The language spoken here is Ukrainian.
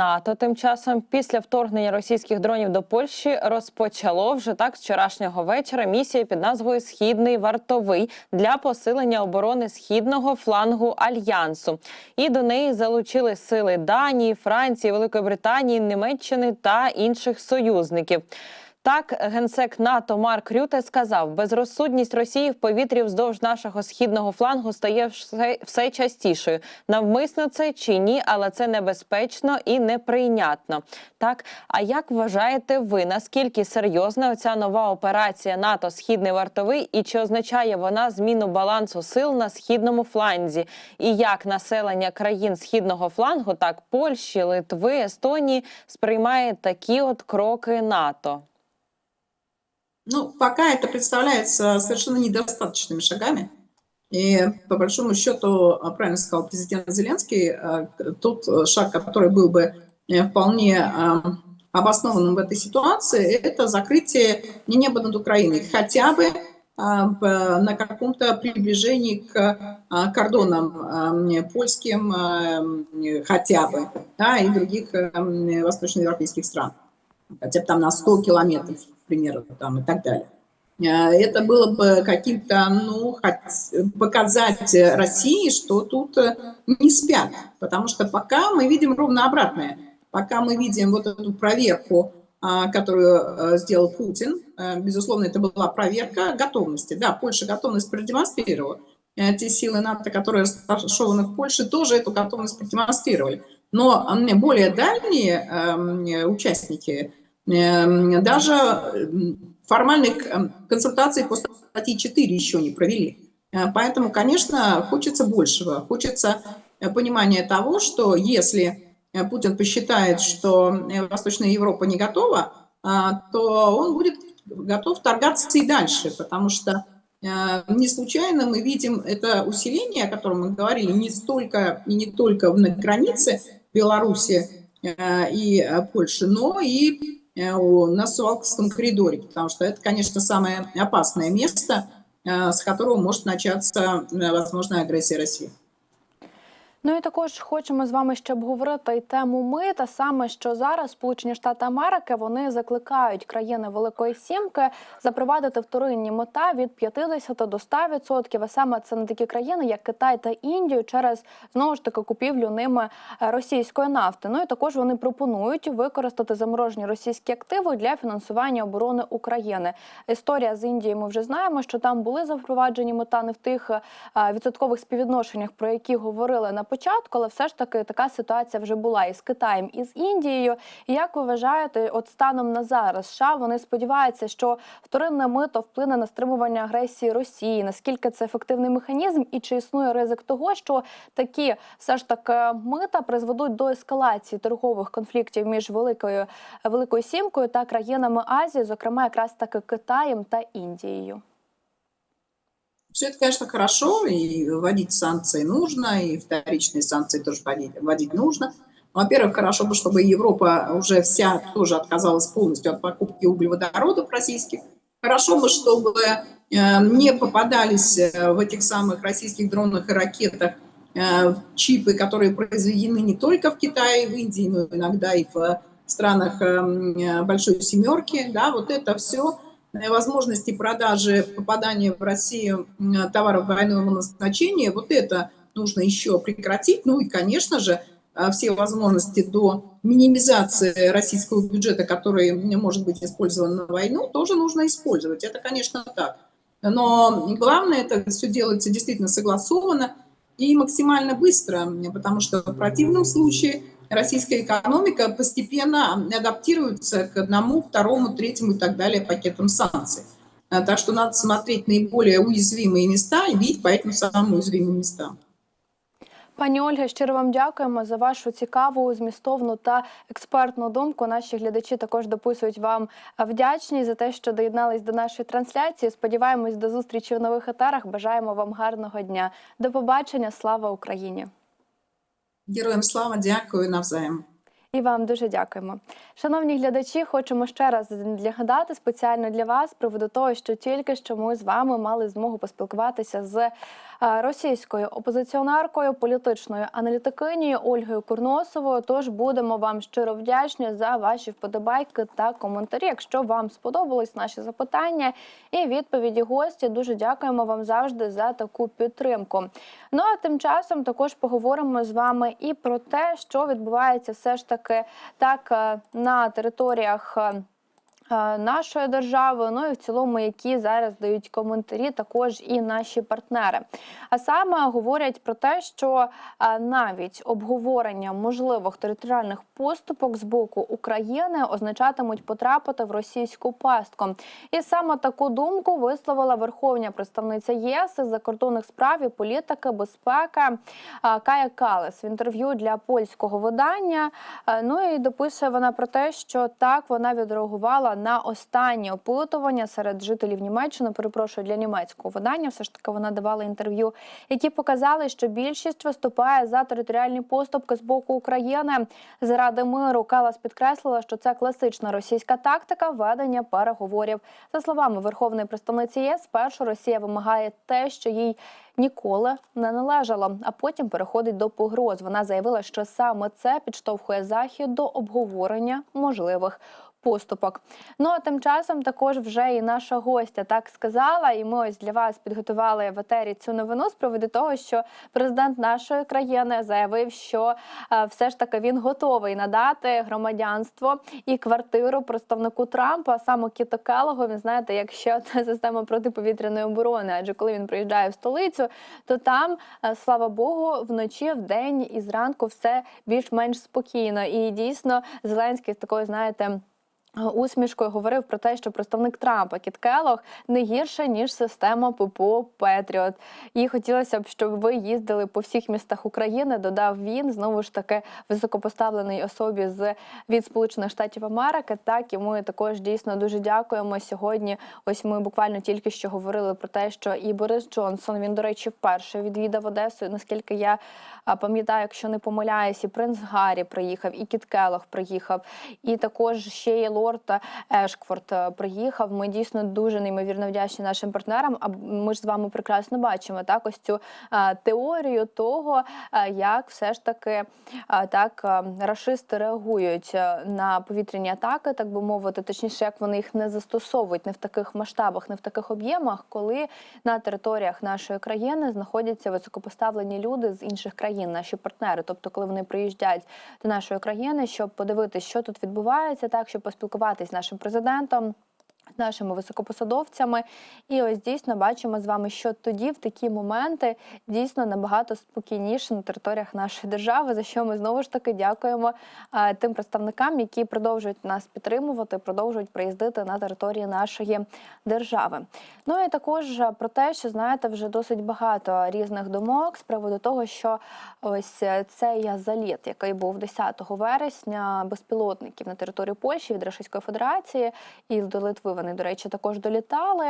НАТО тим часом після вторгнення російських дронів до Польщі розпочало вже так з вчорашнього вечора місію під назвою Східний вартовий для посилення оборони східного флангу альянсу. І до неї залучили сили Данії, Франції, Великої Британії, Німеччини та інших союзників. Так, генсек НАТО Марк Рюте сказав: безрозсудність Росії в повітрі вздовж нашого східного флангу стає все, все частішою. Навмисно це чи ні, але це небезпечно і неприйнятно. Так, а як вважаєте ви, наскільки серйозна оця нова операція НАТО Східний вартовий і чи означає вона зміну балансу сил на східному фланзі? І як населення країн східного флангу, так Польщі, Литви, Естонії сприймає такі от кроки НАТО? Ну, пока это представляется совершенно недостаточными шагами. И по большому счету, а, правильно сказал президент Зеленский, а, тот шаг, который был бы э, вполне а, обоснованным в этой ситуации, это закрытие неба над Украиной, хотя бы на каком-то приближении к кордонам польским хотя бы, да, и других восточноевропейских стран хотя бы там на 100 километров, примеру, там и так далее. Э, Это было бы каким-то, ну, показать России, что тут э, не спят, потому что пока мы видим ровно обратное. Пока мы видим вот эту проверку, а, которую э, сделал Путин, э, безусловно, это была проверка готовности. Да, Польша готовность продемонстрировала. Те силы НАТО, которые расположены в Польше, тоже эту готовность продемонстрировали. Но более дальние эм, участники даже м, формальных эм, консультаций по статье 4 еще не провели. Э, Поэтому, конечно, хочется большего. Хочется э, понимания того, что если э, Путин посчитает, что э, Восточная Европа не готова, то он будет готов торгаться и дальше, потому что э, не случайно мы видим это усиление, о котором мы говорили, не столько и не только на границе Беларуси э, и э, Польши, но и э, на Сувалковском коридоре, потому что это, конечно, самое опасное место, э, с которого может начаться э, возможная агрессия России. Ну і також хочемо з вами ще обговорити і тему мита, саме що зараз Сполучені Штати Америки вони закликають країни Великої Сімки запровадити вторинні мита від 50 до 100%, а саме це на такі країни, як Китай та Індію, через знову ж таки купівлю ними е, російської нафти. Ну і також вони пропонують використати заморожені російські активи для фінансування оборони України. Історія з Індією ми вже знаємо, що там були запроваджені мета не в тих е, відсоткових співвідношеннях, про які говорили на початку, але все ж таки така ситуація вже була і з Китаєм, і з Індією. Як ви вважаєте, от станом на зараз США вони сподіваються, що вторинне мито вплине на стримування агресії Росії? Наскільки це ефективний механізм, і чи існує ризик того, що такі все ж таки мита призведуть до ескалації торгових конфліктів між великою великою сімкою та країнами Азії, зокрема якраз таки Китаєм та Індією? Все это, конечно, хорошо, и вводить санкции нужно, и вторичные санкции тоже вводить, нужно. Во-первых, хорошо бы, чтобы Европа уже вся тоже отказалась полностью от покупки углеводородов российских. Хорошо бы, чтобы э, не попадались э, в этих самых российских дронах и ракетах э, чипы, которые произведены не только в Китае в Индии, но иногда и в странах э, Большой Семерки. Да, вот это все возможности продажи, попадания в Россию м, товаров двойного назначения, вот это нужно еще прекратить. Ну и, конечно же, э, все возможности до минимизации российского бюджета, который может быть использован на войну, тоже нужно использовать. Это, конечно, так. Но главное, это все делается действительно согласованно и максимально быстро, потому что в противном случае российская экономика постепенно адаптируется к одному, второму, третьему и так далее пакетам санкций. А, Так что надо смотреть наиболее уязвимые места и бить по этим самым уязвимым местам. Пані Ольга, щиро вам дякуємо за вашу цікаву, змістовну та експертну думку. Наші глядачі також дописують вам вдячність за те, що доєднались до нашої трансляції. Сподіваємось до зустрічі в нових етерах. Бажаємо вам гарного дня. До побачення. Слава Україні! Героям слава, дякую навзаєм. І вам дуже дякуємо. Шановні глядачі, хочемо ще раз нагадати спеціально для вас з приводу того, що тільки що ми з вами мали змогу поспілкуватися з е, російською опозиціонеркою, політичною аналітикинею Ольгою Курносовою. Тож будемо вам щиро вдячні за ваші вподобайки та коментарі. Якщо вам сподобались наші запитання і відповіді гості, дуже дякуємо вам завжди за таку підтримку. Ну а тим часом також поговоримо з вами і про те, що відбувається все ж таки так е, на територіях. Е, Нашої держави, ну і в цілому, які зараз дають коментарі, також і наші партнери. А саме говорять про те, що е, навіть обговорення можливих територіальних поступок з боку України означатимуть потрапити в російську пастку. І саме таку думку висловила верховна представниця ЄС закордонних справ і політики безпеки е, Кая Калес в інтерв'ю для польського видання. Ну і дописує вона про те, що так вона відреагувала на останнє опитування серед жителів Німеччини. Перепрошую для німецького видання. Все ж таки вона давала інтерв'ю, які показали, що більшість виступає за територіальні поступки з боку України. Заради миру Калас підкреслила, що це класична російська тактика ведення переговорів. За словами верховної представниці ЄС, спершу Росія вимагає те, що їй ніколи не належало, а потім переходить до погроз. Вона заявила, що саме це підштовхує захід до обговорення можливих. Поступок. Ну а тим часом також вже і наша гостя так сказала, і ми ось для вас підготували в етері цю новину з приводу того, що президент нашої країни заявив, що е, все ж таки він готовий надати громадянство і квартиру представнику Трампа, а саме Кіту Келлогу. Він знаєте, як ще одна система протиповітряної оборони. Адже коли він приїжджає в столицю, то там, е, слава Богу, вночі, вдень і зранку все більш-менш спокійно. І дійсно Зеленський з такою, знаєте. Усмішкою говорив про те, що представник Трампа Кіт Келлог не гірше ніж система ППО Петріот. І хотілося б, щоб ви їздили по всіх містах України. Додав він знову ж таки високопоставленій особі з від Сполучених Штатів Америки. Так і ми також дійсно дуже дякуємо сьогодні. Ось ми буквально тільки що говорили про те, що і Борис Джонсон він, до речі, вперше відвідав Одесу. Наскільки я пам'ятаю, якщо не помиляюсь, і принц Гаррі приїхав, і Кіт Келлог приїхав, і також ще є лорд Ешкфорд е, приїхав. Ми дійсно дуже неймовірно вдячні нашим партнерам. А ми ж з вами прекрасно бачимо так ось цю е, теорію того, е, як все ж таки так рашисти реагують на повітряні атаки, так би мовити, точніше, як вони їх не застосовують не в таких масштабах, не в таких об'ємах, коли на територіях нашої країни знаходяться високопоставлені люди з інших країн, наші партнери. Тобто, коли вони приїжджають до нашої країни, щоб подивитися, що тут відбувається, так щоб поспілкуватись з нашим президентом. З Нашими високопосадовцями, і ось дійсно бачимо з вами, що тоді, в такі моменти, дійсно набагато спокійніше на територіях нашої держави, за що ми знову ж таки дякуємо тим представникам, які продовжують нас підтримувати, продовжують приїздити на території нашої держави. Ну і також про те, що знаєте, вже досить багато різних думок з приводу того, що ось цей заліт, який був 10 вересня, безпілотників на територію Польщі від Російської Федерації, і до Литви вони, до речі, також долітали.